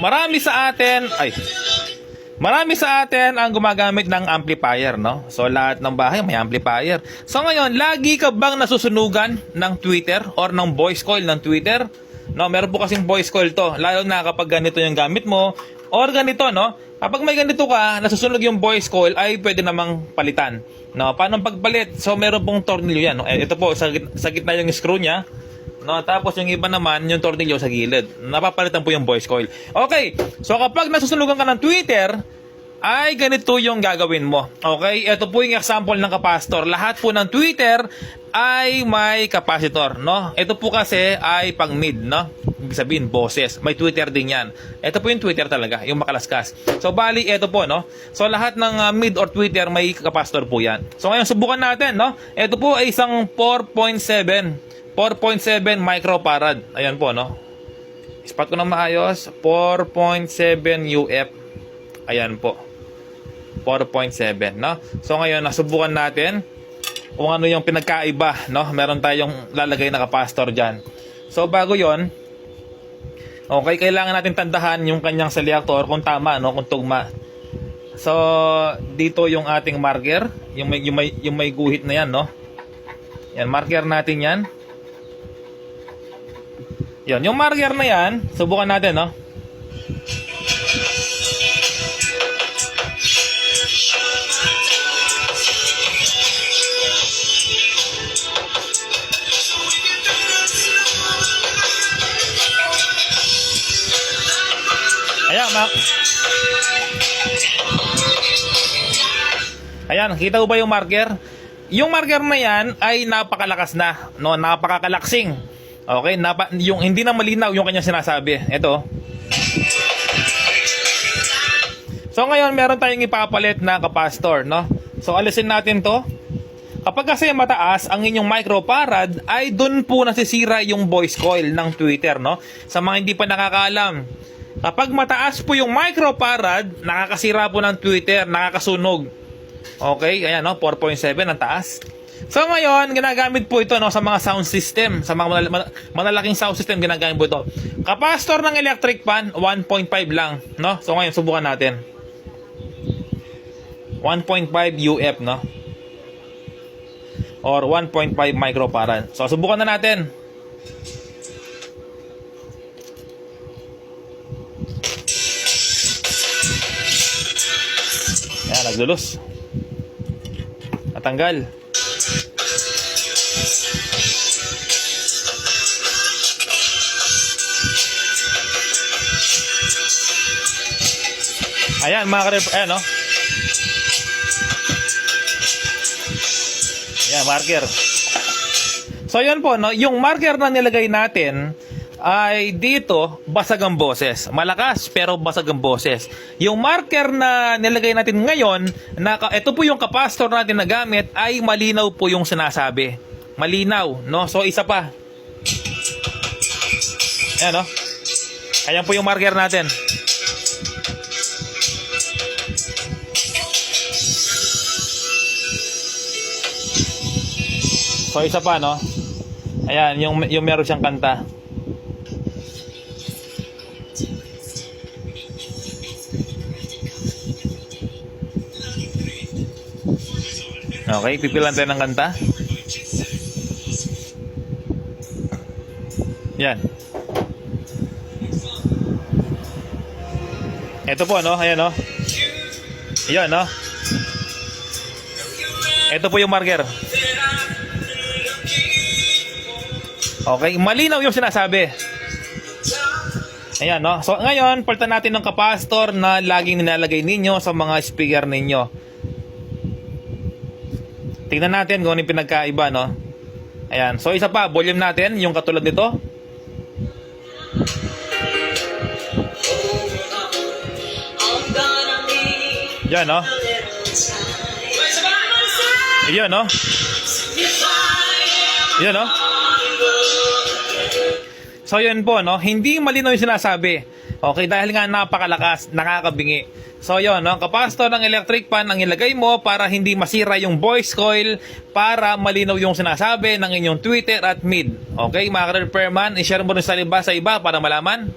marami sa atin, ay, marami sa atin ang gumagamit ng amplifier, no? So, lahat ng bahay may amplifier. So, ngayon, lagi ka bang nasusunugan ng Twitter or ng voice coil ng Twitter? No, meron po kasing voice coil to, lalo na kapag ganito yung gamit mo, or ganito, no? Kapag may ganito ka, nasusunog yung voice coil, ay pwede namang palitan. No, paano pagpalit? So, meron pong tornilyo yan. No? Eh, Ito po, sa, sa gitna yung screw niya. No, tapos yung iba naman, yung tornilyo sa gilid. Napapalitan po yung voice coil. Okay, so kapag nasusunugan ka ng Twitter, ay ganito yung gagawin mo. Okay, ito po yung example ng capacitor. Lahat po ng Twitter ay may capacitor, no? Ito po kasi ay pang mid, no? Ibig sabihin, boses. May Twitter din yan. Ito po yung Twitter talaga, yung makalaskas. So, bali, ito po, no? So, lahat ng uh, mid or Twitter may capacitor po yan. So, ngayon, subukan natin, no? Ito po ay isang 4.7 4.7 microfarad. Ayan po, no? Spot ko na maayos. 4.7 UF. Ayan po. 4.7, no? So ngayon, nasubukan natin kung ano yung pinagkaiba, no? Meron tayong lalagay na capacitor dyan. So bago yon okay, kailangan natin tandahan yung kanyang selector kung tama, no? Kung tugma. So, dito yung ating marker, yung may, yung may, yung may guhit na yan, no? Yan, marker natin yan. Yan, yung marker na yan, subukan natin, no? Ayan, ma... Ayan, kita ko ba yung marker? Yung marker na yan ay napakalakas na, no? Napakakalaksing. Okay, napa, yung hindi na malinaw yung kanya sinasabi. Ito. So ngayon, meron tayong ipapalit na capacitor, no? So alisin natin 'to. Kapag kasi mataas ang inyong microfarad, ay doon po nasisira yung voice coil ng Twitter, no? Sa mga hindi pa nakakaalam. Kapag mataas po yung microfarad, nakakasira po ng Twitter, nakakasunog. Okay, ayan no, 4.7 ang taas. So ngayon, ginagamit po ito no sa mga sound system, sa mga malal- mal- malalaking sound system ginagamit po ito. Capacitor ng electric fan 1.5 lang, no? So ngayon subukan natin. 1.5 UF, no? Or 1.5 microfarad. So subukan na natin. Ayan, naglulos. Natanggal. Ayan, mga karep, ayan, no? Ayan, marker. So, yun po, no? Yung marker na nilagay natin ay dito, basag ang boses. Malakas, pero basag ang boses. Yung marker na nilagay natin ngayon, na, ito po yung capacitor natin na gamit, ay malinaw po yung sinasabi. Malinaw, no? So, isa pa. Ayan, no? Ayan po yung marker natin. So isa pa no. Ayan, yung yung meron siyang kanta. Okay, pipilan tayo ng kanta. Yan. Ito po no, ayan no. Yan no. Ito po yung marker. Okay, malinaw yung sinasabi. Ayan, no? So, ngayon, palitan natin ng capacitor na laging nilalagay ninyo sa mga speaker ninyo. Tingnan natin kung ano yung pinagkaiba, no? Ayan. So, isa pa, volume natin, yung katulad nito. Yan, no? Yan, no? Yan, no? So yun po, no? Hindi malinaw yung sinasabi. Okay, dahil nga napakalakas, nakakabingi. So yun, no? Capacitor ng electric fan ang ilagay mo para hindi masira yung voice coil, para malinaw yung sinasabi ng inyong Twitter at mid. Okay, mga ka-repairman, i-share mo rin sa iba sa iba para malaman.